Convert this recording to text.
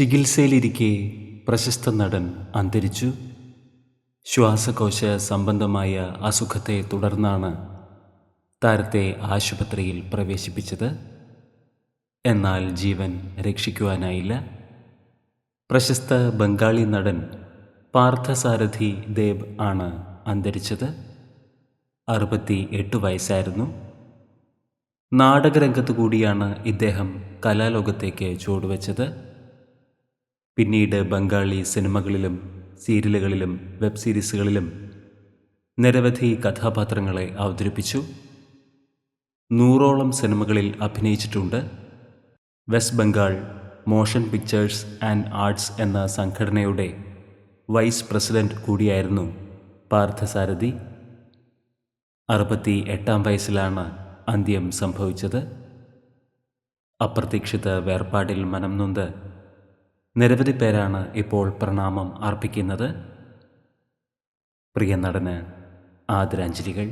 ചികിത്സയിലിരിക്കെ പ്രശസ്ത നടൻ അന്തരിച്ചു. ശ്വാസകോശ സംബന്ധമായ അസുഖത്തെ തുടർന്നാണ് താരത്തെ ആശുപത്രിയിൽ പ്രവേശിപ്പിച്ചത്. എന്നാൽ ജീവൻ രക്ഷിക്കുവാനായില്ല. പ്രശസ്ത ബംഗാളി നടൻ പാർത്ഥസാരഥി ദേവ് ആണ് അന്തരിച്ചത്. അറുപത്തി എട്ട് വയസ്സായിരുന്നു. നാടകരംഗത്തു കൂടിയാണ് ഇദ്ദേഹം കലാലോകത്തേക്ക് ചുവടുവെച്ചത്. പിന്നീട് ബംഗാളി സിനിമകളിലും സീരിയലുകളിലും വെബ് സീരീസുകളിലും നിരവധി കഥാപാത്രങ്ങളെ അവതരിപ്പിച്ചു. നൂറോളം സിനിമകളിൽ അഭിനയിച്ചിട്ടുണ്ട്. West Bengal motion pictures and arts എന്ന സംഘടനയുടെ വൈസ് പ്രസിഡന്റ് കൂടിയായിരുന്നു പാർത്ഥസാരഥി. അറുപത്തി എട്ടാം വയസ്സിലാണ് അന്ത്യം സംഭവിച്ചത്. അപ്രതീക്ഷിത വേർപാടിൽ മനം നൊന്ത് നിരവധി പേരാണ് ഇപ്പോൾ പ്രണാമം അർപ്പിക്കുന്നത്. പ്രിയ നടന് ആദരാഞ്ജലികൾ.